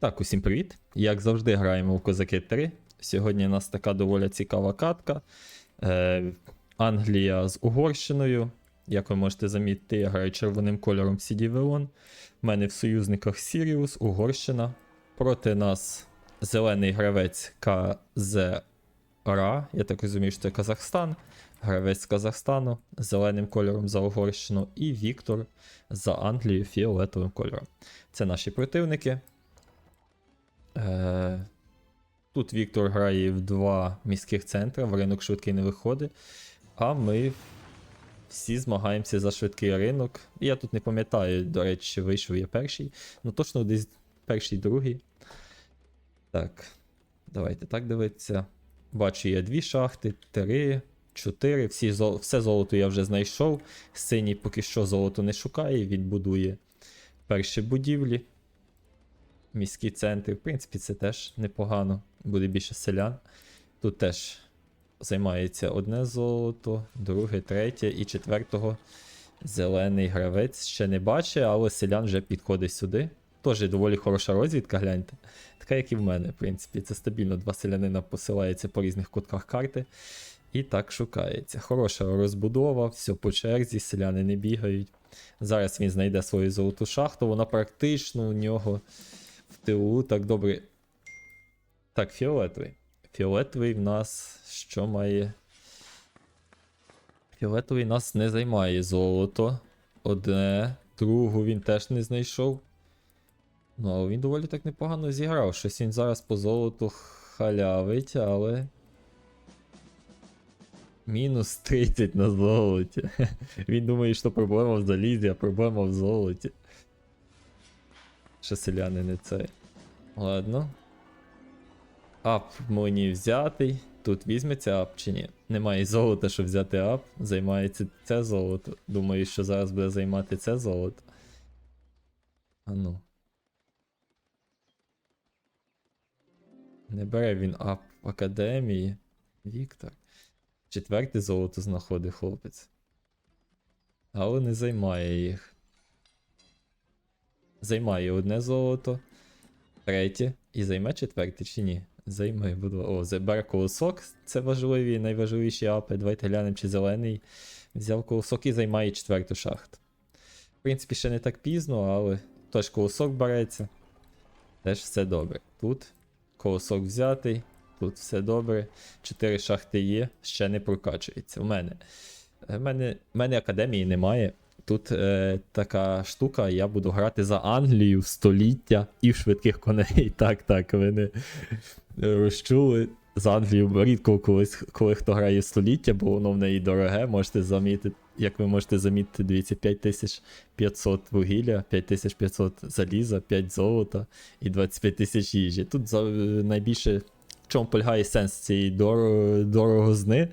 Так, усім привіт. Як завжди, граємо в Козаки 3. Сьогодні у нас така доволі цікава катка. Е, Англія з Угорщиною. Як ви можете замітити, я граю червоним кольором Veon. У мене в союзниках Сіріус, Угорщина. Проти нас зелений гравець КЗРА. Я так розумію, що це Казахстан. Гравець з Казахстану зеленим кольором за Угорщину. І Віктор за Англію фіолетовим кольором. Це наші противники. Е, Тут Віктор грає в два міських центри, в ринок швидкий не виходить. А ми всі змагаємося за швидкий ринок. Я тут не пам'ятаю, до речі, вийшов я перший. Ну точно десь перший, другий. Так, давайте так дивитися. Бачу, є дві шахти, три, чотири. Всі. Все золото я вже знайшов. Синій поки що золото не шукає, він будує перші будівлі міські центри. В принципі, це теж непогано. Буде більше селян. Тут теж займається одне золото, друге, третє і четвертого зелений гравець ще не бачить, але селян вже підходить сюди. Теж доволі хороша розвідка, гляньте. Така, як і в мене, в принципі. Це стабільно два селянина посилається по різних кутках карти. І так шукається. Хороша розбудова, все по черзі, селяни не бігають. Зараз він знайде свою золоту шахту, вона практично у нього тилу так добре. Так, фіолетовий. Фіолетовий в нас що має? Фіолетовий нас не займає золото. Одне, другу він теж не знайшов. Ну, але він доволі так непогано зіграв. Щось він зараз по золоту халявить, але. Мінус 30 на золоті. Він думає, що проблема в залізі, а проблема в золоті. Ще селяни не цей. Ладно. Ап мені взятий. Тут візьметься ап чи ні? Немає золота, щоб взяти ап. Займається це золото. Думаю, що зараз буде займати це золото. А ну. Не бере він ап в академії. Віктор. Четверте золото знаходить хлопець. Але не займає їх. Займає одне золото, третє і займе четверте чи ні? Займе, буду. О, забере колосок. Це важливі, найважливіші апи. Давайте глянемо, чи зелений. Взяв колосок і займає четверту шахту. В принципі, ще не так пізно, але теж колосок береться. Теж все добре. Тут колосок взятий, тут все добре. Чотири шахти є, ще не прокачується. У мене. У мене, в мене академії немає. Тут е, така штука, я буду грати за Англію в століття і в швидких коней. Так, так, ви не розчули. За Англію рідко колись, коли хто грає століття, бо воно в неї дороге. Можете замітити, як ви можете замітити, дивіться, 5500 вугілля, 5500 заліза, 5 золота і 25 тисяч їжі. Тут за, найбільше в чому полягає сенс цієї дор- дорогозни.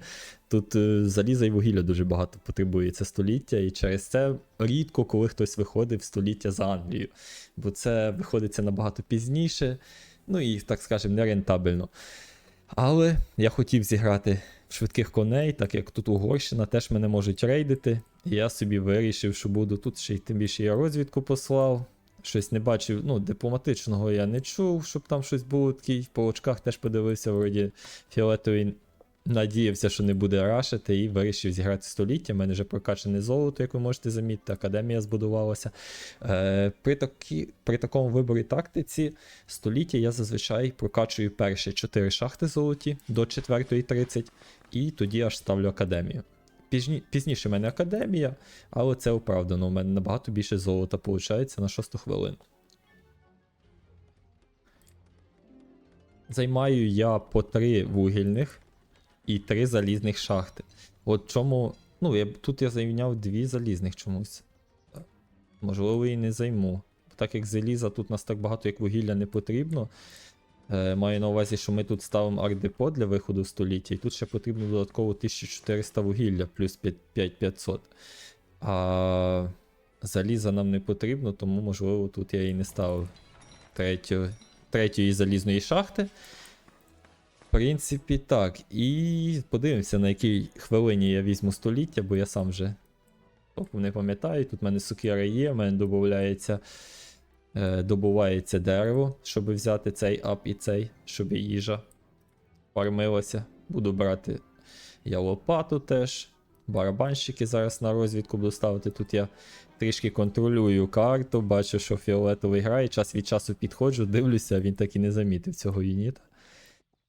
Тут е, заліза і вугілля дуже багато потребується століття, і через це рідко, коли хтось виходить в століття за Англію. Бо це виходиться набагато пізніше, ну і, так скажемо, нерентабельно. Але я хотів зіграти в швидких коней, так як тут Угорщина теж мене можуть рейдити. І я собі вирішив, що буду тут ще й тим більше я розвідку послав. Щось не бачив, ну, дипломатичного я не чув, щоб там щось було такий. По очках теж подивився, вроді фіолетовий надіявся, що не буде рашити, і вирішив зіграти століття. У мене вже прокачане золото, як ви можете замітити, академія збудувалася. Е, При такі, при такому виборі тактиці століття я зазвичай прокачую перші 4 шахти золоті до 4.30, і тоді аж ставлю академію. Пізні, пізніше в мене академія, але це оправдано. У мене набагато більше золота виходить на 6 хвилину. Займаю я по 3 вугільних і 3 залізних шахти. От чому. Ну, я, тут я зайняв 2 залізних чомусь. Можливо, і не займу. Так як заліза тут нас так багато, як вугілля не потрібно. Е, маю на увазі, що ми тут ставимо арт-депо для виходу століття, і тут ще потрібно додатково 1400 вугілля плюс 5500. А заліза нам не потрібно, тому, можливо, тут я і не ставив третю, третьої залізної шахти. Принципі, так. І подивимося, на якій хвилині я візьму століття, бо я сам вже толком не пам'ятаю. Тут в мене сукера є, в мене додається Е, добувається дерево, щоб взяти цей ап і цей, щоб їжа фармилася. Буду брати я лопату теж. Барабанщики зараз на розвідку буду ставити. Тут я трішки контролюю карту, бачу, що фіолетовий грає, час від часу підходжу, дивлюся, він так і не замітив цього юніта.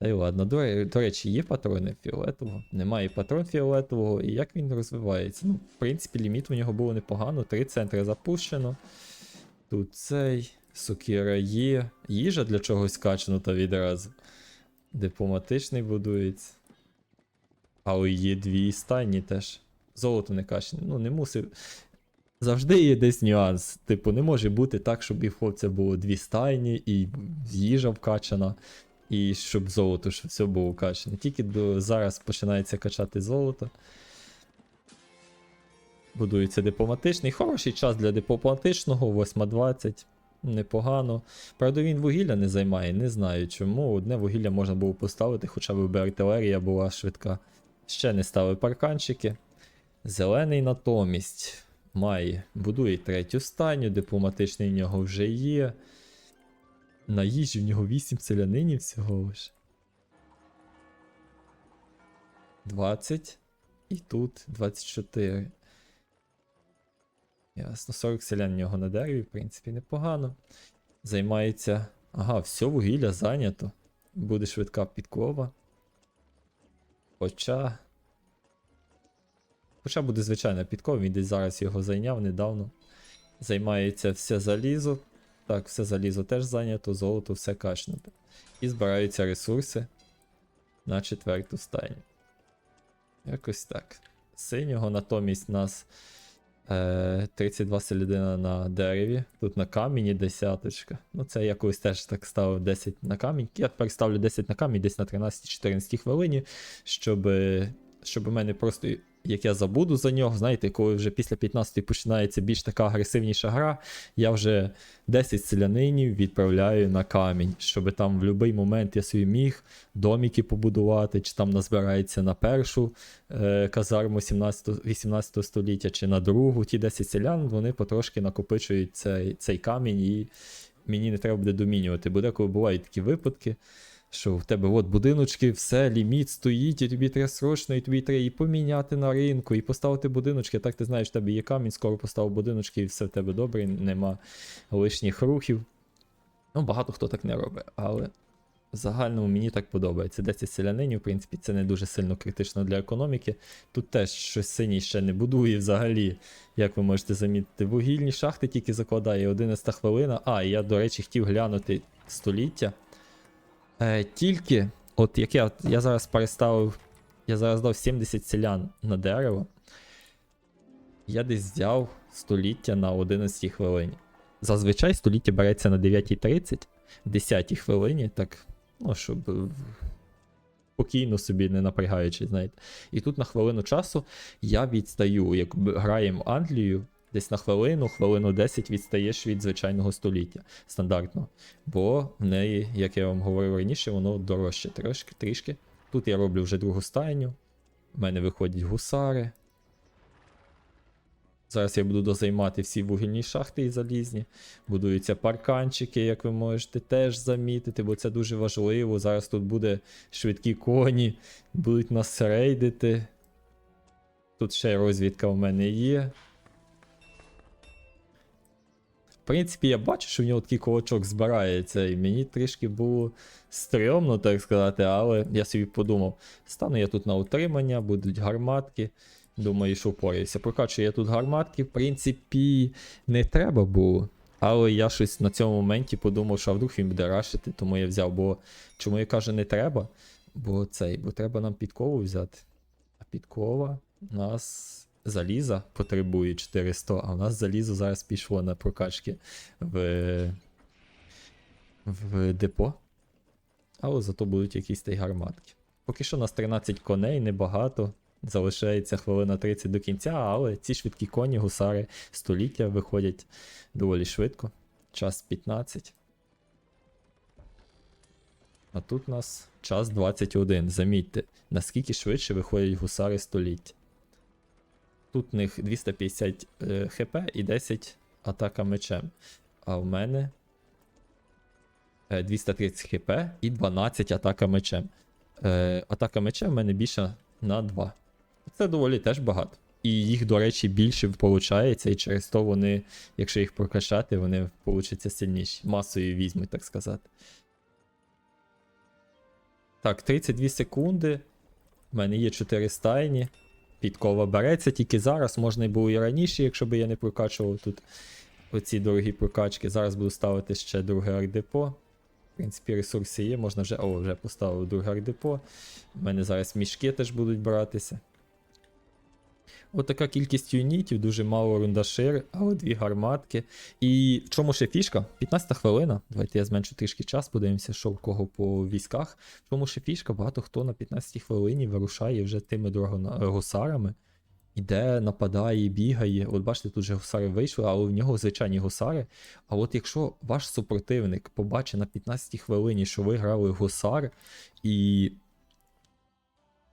Та й ладно, до, до речі, є патрони фіолетового. Немає патрон фіолетового, і як він розвивається? Ну, в принципі, ліміт у нього було непогано. Три центри запущено. Тут цей, сокира є. Їжа для чогось качнута відразу. Дипломатичний будується. Але є дві стайні теж. Золото не качне. Ну, не мусив. Завжди є десь нюанс. Типу, не може бути так, щоб і в хлопця було дві стайні, і їжа вкачана, і щоб золото, щоб все було вкачане. Тільки до зараз починається качати золото. Будується дипломатичний. Хороший час для дипломатичного, 8.20. Непогано. Правда, він вугілля не займає, не знаю чому. Одне вугілля можна було поставити, хоча б артилерія була швидка. Ще не ставив парканчики. Зелений натомість має, будує третю стайню, дипломатичний в нього вже є. На їжі в нього 8 селянинів всього лиш. 20. І тут 24. Ясно, 40 селян в нього на дереві, в принципі, непогано. Займається. Ага, все вугілля зайнято. Буде швидка підкова. Хоча. Хоча буде звичайна підкова, він десь зараз його зайняв недавно. Займається все залізо. Так, все залізо теж зайнято, золото все качнуто. І збираються ресурси на четверту стайню. Якось так. Синього натомість нас е, 32 селядина на дереві. Тут на камені десяточка. Ну це я колись теж так ставив 10 на камінь. Я тепер ставлю 10 на камінь десь на 13-14 хвилині, щоб, щоб у мене просто. Як я забуду за нього, знаєте, коли вже після 15-ї починається більш така агресивніша гра, я вже 10 селянинів відправляю на камінь, щоб там в будь-який момент я собі міг доміки побудувати, чи там назбирається на першу е, казарму 17, 18 століття, чи на другу. Ті 10 селян вони потрошки накопичують цей, цей камінь, і мені не треба буде домінювати. Бо деколи бувають такі випадки. Що в тебе от будиночки, все, ліміт стоїть, і тобі треба срочно, і тобі треба і поміняти на ринку, і поставити будиночки. Так ти знаєш, в тебе є камінь, скоро поставив будиночки, і все в тебе добре, нема лишніх рухів. Ну, багато хто так не робить, але в загальному мені так подобається. 10 селянинів, в принципі, це не дуже сильно критично для економіки. Тут теж щось синій ще не будує взагалі, як ви можете замітити. Вугільні шахти тільки закладає 11 хвилина. А, і я, до речі, хотів глянути століття. Е, тільки, от як я, я зараз переставив, я зараз дав 70 селян на дерево. Я десь взяв століття на 11 хвилині. Зазвичай століття береться на 9.30, 10 хвилині, так, ну, щоб спокійно собі не напрягаючи, знаєте. І тут на хвилину часу я відстаю, як граємо Англію, десь на хвилину, хвилину 10 відстаєш від звичайного століття стандартного. Бо в неї, як я вам говорив раніше, воно дорожче трошки, трішки. Тут я роблю вже другу стайню. У мене виходять гусари. Зараз я буду дозаймати всі вугільні шахти і залізні. Будуються парканчики, як ви можете теж замітити, бо це дуже важливо. Зараз тут буде швидкі коні, будуть нас рейдити. Тут ще розвідка в мене є. В принципі, я бачу, що в нього такий кулачок збирається, і мені трішки було стрьомно, так сказати, але я собі подумав, стану я тут на утримання, будуть гарматки. Думаю, що впораюся. Прокачую я тут гарматки, в принципі, не треба було. Але я щось на цьому моменті подумав, що а вдруг він буде рашити, тому я взяв. Бо чому я кажу, не треба? Бо цей, бо треба нам підкову взяти. А підкова нас заліза потребує 400, а у нас залізо зараз пішло на прокачки в, в депо. Але зато будуть якісь та й гарматки. Поки що у нас 13 коней, небагато. Залишається хвилина 30 до кінця, але ці швидкі коні, гусари століття виходять доволі швидко. Час 15. А тут у нас час 21. Замітьте, наскільки швидше виходять гусари століття. Тут в них 250 е, хп і 10 атака мечем. А в мене е, 230 хп і 12 атака мечем. Е, атака мечем в мене більша на 2. Це доволі теж багато. І їх, до речі, більше виходить, і через то вони, якщо їх прокачати, вони получаться сильніші. Масою візьмуть, так сказати. Так, 32 секунди. У мене є 4 стайні. Підкова береться тільки зараз, можна було і раніше, якщо б я не прокачував тут оці дорогі прокачки. Зараз буду ставити ще друге ардепо. В принципі, ресурси є, можна вже. О, вже поставив друге ардепо. У мене зараз мішки теж будуть братися. От така кількість юнітів, дуже мало рундашир, але дві гарматки. І в чому ще фішка? 15 хвилина. Давайте я зменшу трішки час, подивимося, що в кого по військах. В чому ще фішка? Багато хто на 15 хвилині вирушає вже тими гусарами. Іде, нападає, бігає. От бачите, тут же гусари вийшли, але в нього звичайні гусари. А от якщо ваш супротивник побачить на 15 хвилині, що ви грали гусар, і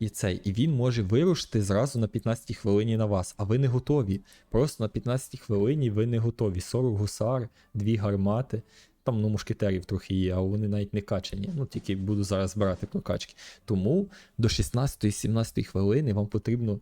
і цей, і він може вирушити зразу на 15 хвилині на вас, а ви не готові. Просто на 15 хвилині ви не готові. 40 гусар, дві гармати. Там ну, мушкетерів трохи є, а вони навіть не качані. Ну, тільки буду зараз брати прокачки. Тому до 16-17 хвилини вам потрібно.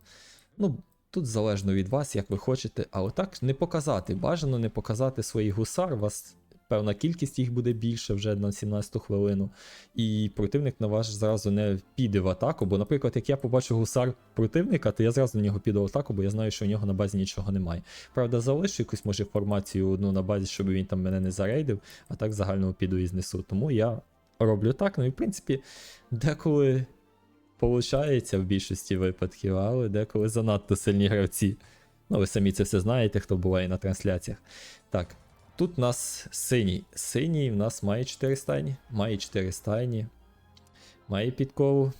Ну, тут залежно від вас, як ви хочете, але так не показати. Бажано не показати своїх гусар. Вас певна кількість їх буде більше вже на 17 хвилину. І противник на вас зразу не піде в атаку. Бо, наприклад, як я побачу гусар противника, то я зразу на нього піду в атаку, бо я знаю, що у нього на базі нічого немає. Правда, залишу якусь може формацію одну на базі, щоб він там мене не зарейдив, а так загально піду і знесу. Тому я роблю так. Ну і в принципі, деколи. Получається в більшості випадків, але деколи занадто сильні гравці. Ну, ви самі це все знаєте, хто буває на трансляціях. Так, тут у нас синій. Синій в нас має 4 стайні. Має 4 стайні. Має підкову.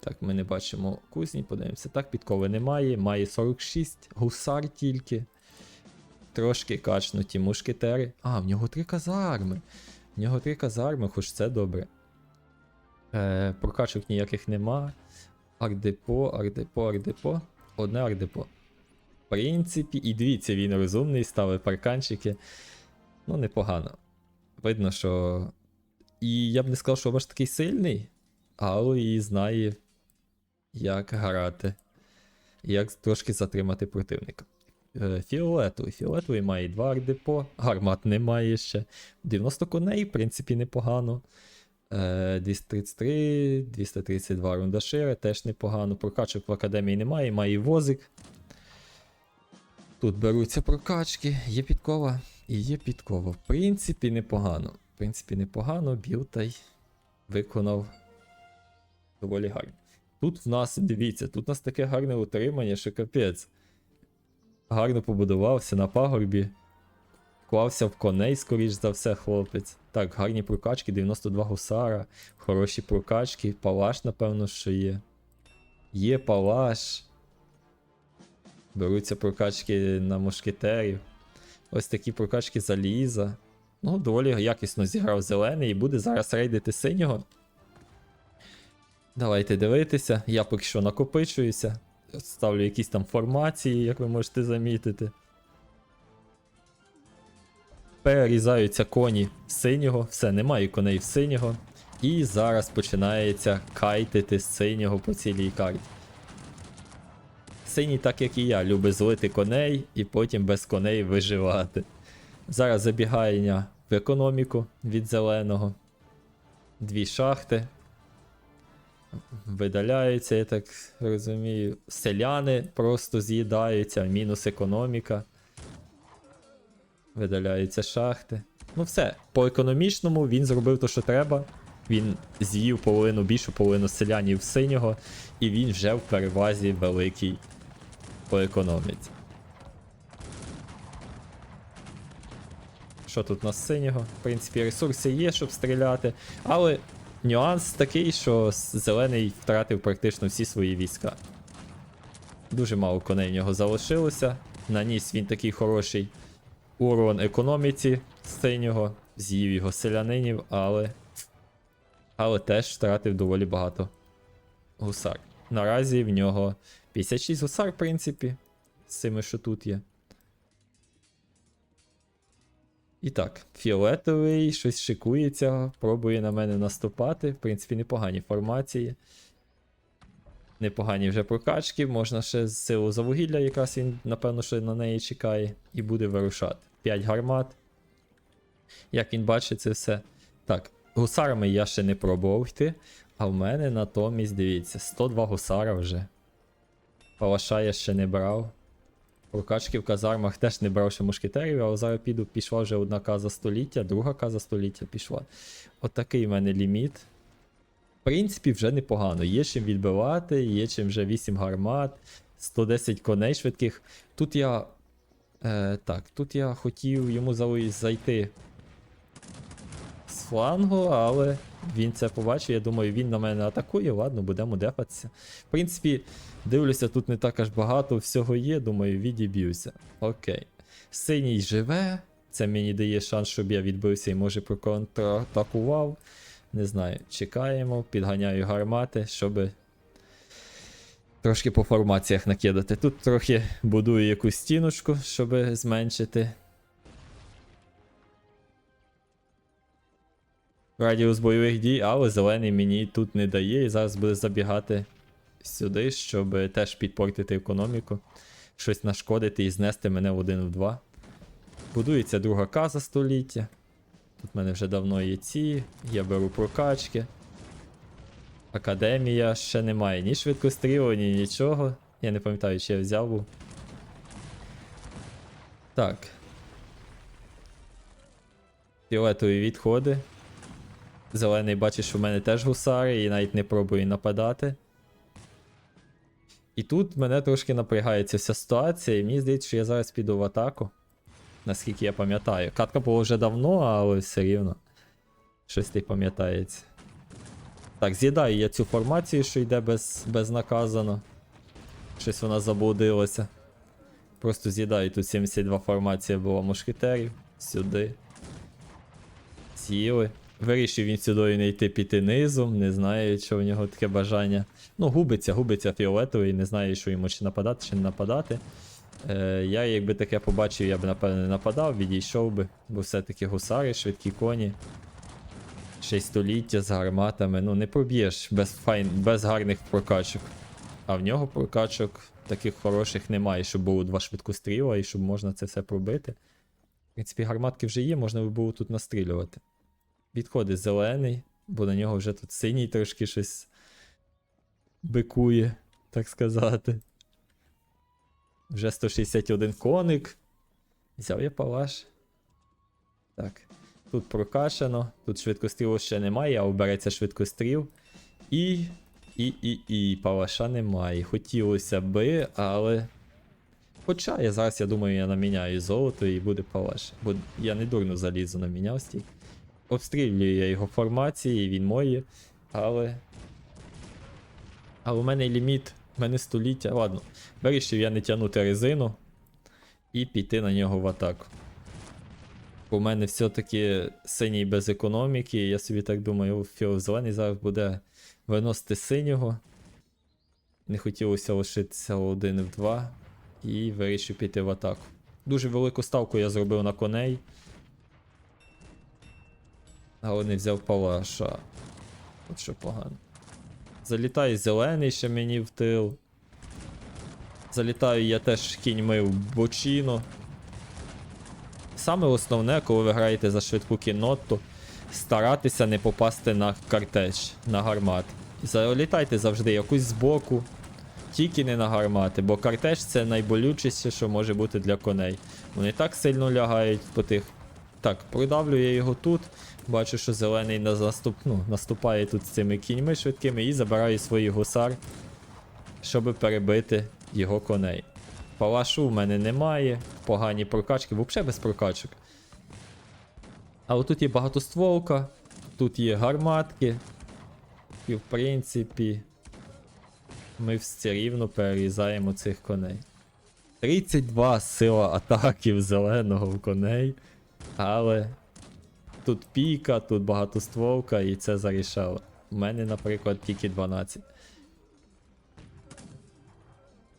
Так, ми не бачимо кузні, подивимося. Так, підкови немає. Має 46, гусар тільки. Трошки качнуті мушкетери. А, в нього три казарми. В нього три казарми, хоч це добре. Е, прокачок ніяких нема. Ардепо, ардепо, ардепо. Одне ардепо. В принципі, і дивіться, він розумний, ставить парканчики. Ну, непогано. Видно, що. І я б не сказав, що ваш такий сильний, але і знає, як грати. Як трошки затримати противника. Е, Фіолетовий. Фіолетовий має 2 ардепо, гармат немає ще. 90 коней, в принципі, непогано. Е, 233, 232 рундашира, теж непогано. Прокачок в академії немає, має возик. Тут беруться прокачки, є підкова і є підкова. В принципі, непогано. В принципі, непогано, Білтай виконав доволі гарно. Тут в нас, дивіться, тут у нас таке гарне утримання, що капець. Гарно побудувався на пагорбі. Вклався в коней, скоріш за все, хлопець. Так, гарні прокачки, 92 гусара, хороші прокачки, палаш, напевно, що є. Є палаш. Беруться прокачки на мушкетерів. Ось такі прокачки заліза. Ну, доволі якісно зіграв зелений і буде зараз рейдити синього. Давайте дивитися. Я поки що накопичуюся. Ставлю якісь там формації, як ви можете замітити. Перерізаються коні синього, все, немає коней в синього. І зараз починається кайтити синього по цілій карті. Синій, так як і я, любить злити коней і потім без коней виживати. Зараз забігання в економіку від зеленого. Дві шахти. Видаляються, я так розумію. Селяни просто з'їдаються, мінус економіка. Видаляються шахти. Ну все, по економічному він зробив те, що треба. Він з'їв половину більшу половину селянів синього, і він вже в перевазі великий по. Що тут у нас синього? В принципі, ресурси є, щоб стріляти. Але нюанс такий, що зелений втратив практично всі свої війська. Дуже мало коней в нього залишилося. Наніс він такий хороший урон економіці синього, з'їв його селянинів, але. Але теж втратив доволі багато гусар. Наразі в нього 56 гусар, в принципі, з цими, що тут є. І так, фіолетовий, щось шикується, пробує на мене наступати. В принципі, непогані формації. Непогані вже прокачки, можна ще з силу за вугілля, якраз він, напевно, що на неї чекає, і буде вирушати. 5 гармат. Як він бачить це все. Так, гусарами я ще не пробував йти, а в мене натомість, дивіться, 102 гусара вже. Палаша я ще не брав. Прокачки в казармах теж не брав ще мушкетерів, але зараз піду, пішла вже одна каза століття, друга каза століття пішла. Отакий в мене ліміт. В принципі, вже непогано. Є чим відбивати, є чим вже 8 гармат, 110 коней швидких. Тут я. Е, так, тут я хотів йому зайти з флангу, але він це побачив. Я думаю, він на мене атакує. Ладно, будемо дефатися. В принципі, дивлюся, тут не так аж багато всього є. Думаю, відіб'юся. Окей. Синій живе. Це мені дає шанс, щоб я відбився і може проконтратакував. Не знаю, чекаємо, підганяю гармати, щоб трошки по формаціях накидати. Тут трохи будую якусь стіночку, щоб зменшити. Радіус бойових дій, але зелений мені тут не дає і зараз буде забігати сюди, щоб теж підпортити економіку, щось нашкодити і знести мене в один в два. Будується друга каза століття. Тут в мене вже давно є ці, я беру прокачки. Академія ще немає ні швидкострілу, ні нічого. Я не пам'ятаю, чи я взяв був. Так. Фіолетові відходи. Зелений бачить, що в мене теж гусари, і навіть не пробує нападати. І тут мене трошки напрягає ця вся ситуація, і мені здається, що я зараз піду в атаку. Наскільки я пам'ятаю. Катка була вже давно, але все рівно. Щось не пам'ятається. Так, з'їдаю я цю формацію, що йде без, безнаказано. Щось вона заблудилася. Просто з'їдаю тут 72 формація була мушкетерів. Сюди. Сіли. Вирішив він сюди не йти піти низом, не знаю, що в нього таке бажання. Ну, губиться, губиться фіолетовий, не знаю, що йому чи нападати, чи не нападати. Е, я, якби таке побачив, я б напевно не нападав, відійшов би, бо все-таки гусари, швидкі коні. Століття з гарматами. Ну, не проб'єш без файн, без гарних прокачок. А в нього прокачок таких хороших немає, щоб було два швидкостріла і щоб можна це все пробити. В принципі, гарматки вже є, можна би було тут настрілювати. Відходить зелений, бо на нього вже тут синій трошки щось бикує, так сказати. Вже 161 коник. Взяв я палаш. Так. Тут прокашено, тут швидкострілу ще немає, а обереться швидкостріл. І. І, і, і, палаша немає. Хотілося би, але. Хоча я зараз, я думаю, я наміняю золото і буде палаш. Бо я не дурно залізо наміняв стільки. Обстрілюю я його формації, він мої, але. Але у мене ліміт, у мене століття. Ладно, вирішив я не тягнути резину і піти на нього в атаку. У мене все-таки синій без економіки, я собі так думаю, фіол зелений зараз буде виносити синього. Не хотілося лишитися один в два. І вирішив піти в атаку. Дуже велику ставку я зробив на коней. Але не взяв палаша. От що погано. Залітає зелений ще мені в тил. Залітаю я теж кіньми в бочину. Саме основне, коли ви граєте за швидку кінноту, старатися не попасти на картеч, на гармат. Залітайте завжди якусь збоку, тільки не на гармати, бо картеч це найболючіше, що може бути для коней. Вони так сильно лягають по тих. Так, продавлю я його тут. Бачу, що зелений на заступ... ну, наступає тут з цими кіньми швидкими і забирає свої гусар, щоб перебити його коней. Палашу в мене немає, погані прокачки, взагалі без прокачок. Але тут є багатостволка, тут є гарматки. І в принципі, ми все рівно перерізаємо цих коней. 32 сила атаків зеленого в коней. Але тут піка, тут багатостволка, і це зарішало. У мене, наприклад, тільки 12.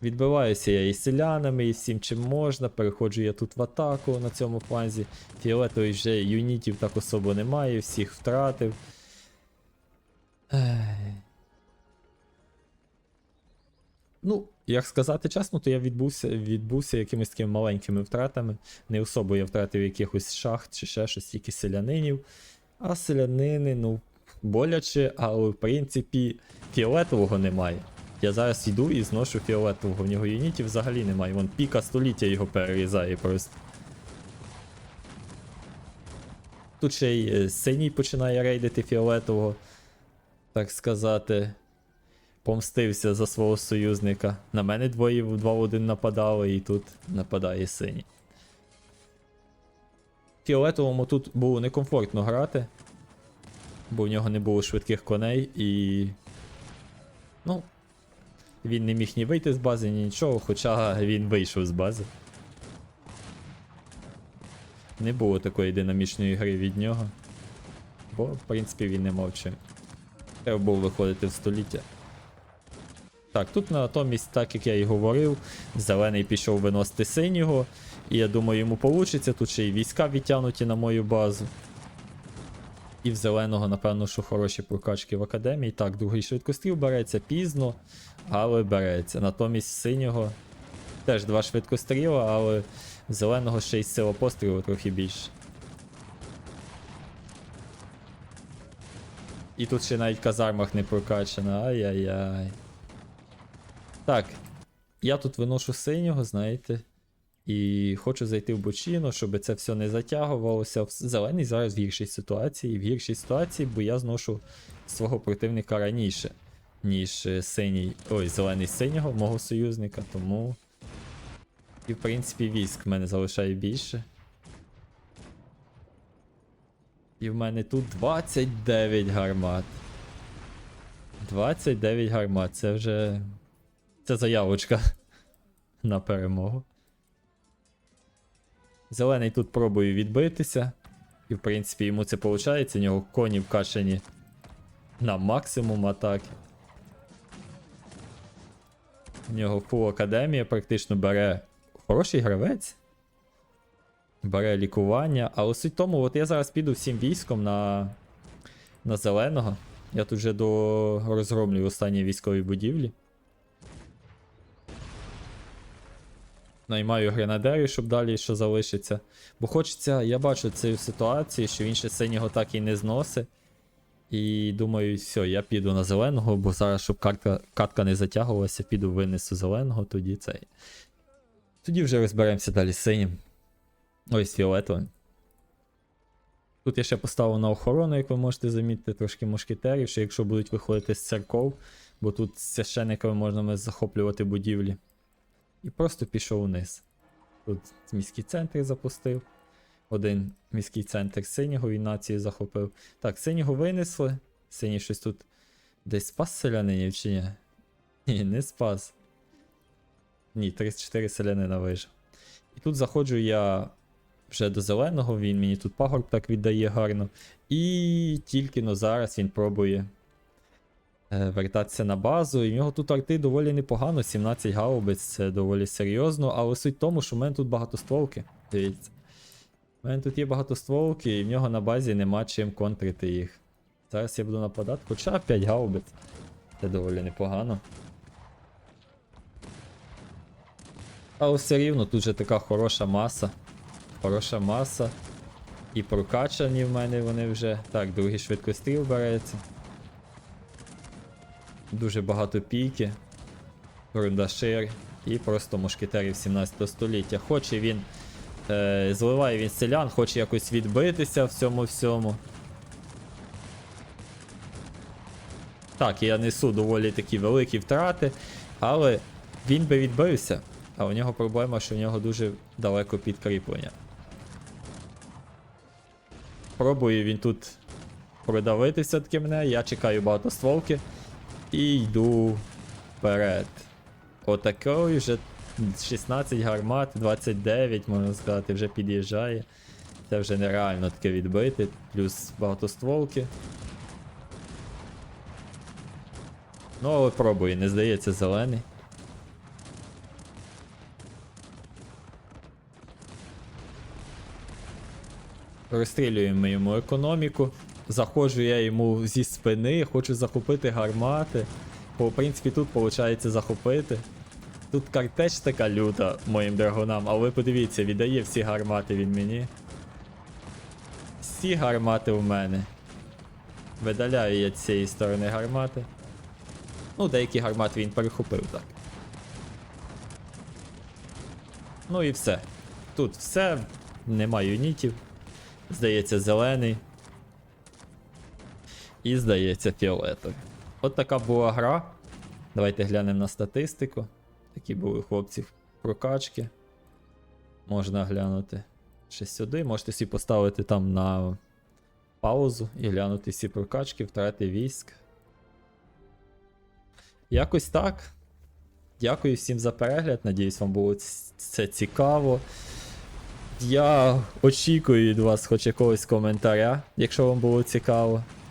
Відбиваюся я і селянами, і всім чим можна. Переходжу я тут в атаку на цьому фланзі. Фіолетовий вже юнітів так особо немає, всіх втратив. Ну, як сказати чесно, то я відбувся, відбувся якимись такими маленькими втратами. Не особо я втратив якихось шахт чи ще щось, тільки селянинів. А селянини, ну, боляче, але в принципі фіолетового немає. Я зараз йду і зношу фіолетового. В нього юнітів взагалі немає. Вон піка століття його перерізає просто. Тут ще й е, синій починає рейдити фіолетового, так сказати. Помстився за свого союзника. На мене двоє в 2 в 1 нападали, і тут нападає синій. Фіолетовому тут було некомфортно грати, бо в нього не було швидких коней і. Ну. Він не міг ні вийти з бази, ні нічого, хоча він вийшов з бази. Не було такої динамічної гри від нього. Бо, в принципі, він не мав чим. Треба було виходити в століття. Так, тут натомість, так як я і говорив, зелений пішов виносити синього. І я думаю, йому вийде. Тут ще й війська відтягнуті на мою базу. І в зеленого, напевно, що хороші прокачки в академії. Так, другий швидкостріл береться пізно, але береться. Натомість синього теж два швидкостріла, але в зеленого ще й сила пострілу трохи більше. І тут ще навіть казармах не прокачано. Ай-яй-яй. Так, я тут виношу синього, знаєте. І хочу зайти в бочину, щоб це все не затягувалося. Зелений зараз в гіршій ситуації. В гіршій ситуації, бо я зношу свого противника раніше, ніж е, синій. Ой, зелений синього, мого союзника, тому. І в принципі військ в мене залишає більше. І в мене тут 29 гармат. 29 гармат, це вже. Це заявочка на перемогу. Зелений тут пробує відбитися. І, в принципі, йому це виходить. У нього коні вкашені на максимум атаки. У нього фул академія практично бере хороший гравець. Бере лікування. Але суть тому, от я зараз піду всім військом на, на зеленого. Я тут вже до розгромлюю останні військові будівлі. Наймаю гренадерів, щоб далі що залишиться. Бо хочеться, я бачу цю ситуацію, що він ще синього так і не зносить. І думаю, все, я піду на зеленого, бо зараз, щоб картка, катка не затягувалася, піду винесу зеленого, тоді цей. Тоді вже розберемося далі з синім. Ой, з фіолетовим. Тут я ще поставив на охорону, як ви можете замітити, трошки мушкетерів, що якщо будуть виходити з церков, бо тут священниками можна захоплювати будівлі. І просто пішов вниз. Тут міський центр запустив. Один міський центр синього він нації захопив. Так, синього винесли. Синій щось тут десь спас селянинів чи ні? Ні, не спас. Ні, 34 селянина вижив. І тут заходжу я вже до зеленого, він мені тут пагорб так віддає гарно. І тільки но зараз він пробує вертатися на базу. І в нього тут арти доволі непогано, 17 гаубиць, це доволі серйозно, але суть в тому, що в мене тут багатостволки. Дивіться. У мене тут є багатостволки, і в нього на базі нема чим контрити їх. Зараз я буду нападати, хоча 5 гаубиць. Це доволі непогано. Але все рівно тут же така хороша маса. Хороша маса. І прокачані в мене вони вже. Так, другий швидкостріл береться. Дуже багато пійки. Рундашир і просто мушкетерів 17 століття. Хоче він. Е, зливає він селян, хоче якось відбитися в цьому всьому. Так, я несу доволі такі великі втрати, але він би відбився. А у нього проблема, що в нього дуже далеко підкріплення. Пробує він тут продавити все-таки мене, я чекаю багатостволки і йду вперед. Отакий вже 16 гармат, 29, можна сказати, вже під'їжджає. Це вже нереально таке відбити, плюс багатостволки. Ну, але пробую, не здається, зелений. Розстрілюємо йому економіку. Заходжу я йому зі спини, хочу захопити гармати. Бо, в принципі, тут виходить захопити. Тут картеч така люта моїм драгунам, а ви подивіться, віддає всі гармати він мені. Всі гармати в мене. Видаляю я з цієї сторони гармати. Ну, деякі гармати він перехопив так. Ну і все. Тут все, нема юнітів. Здається, зелений. І здається, фіолетовий. От така була гра. Давайте глянемо на статистику. Такі були у хлопців прокачки. Можна глянути ще сюди. Можете всі поставити там на паузу і глянути всі прокачки, втрати військ. Якось так. Дякую всім за перегляд. Надіюсь, вам було це цікаво. Я очікую від вас хоч якогось коментаря, якщо вам було цікаво.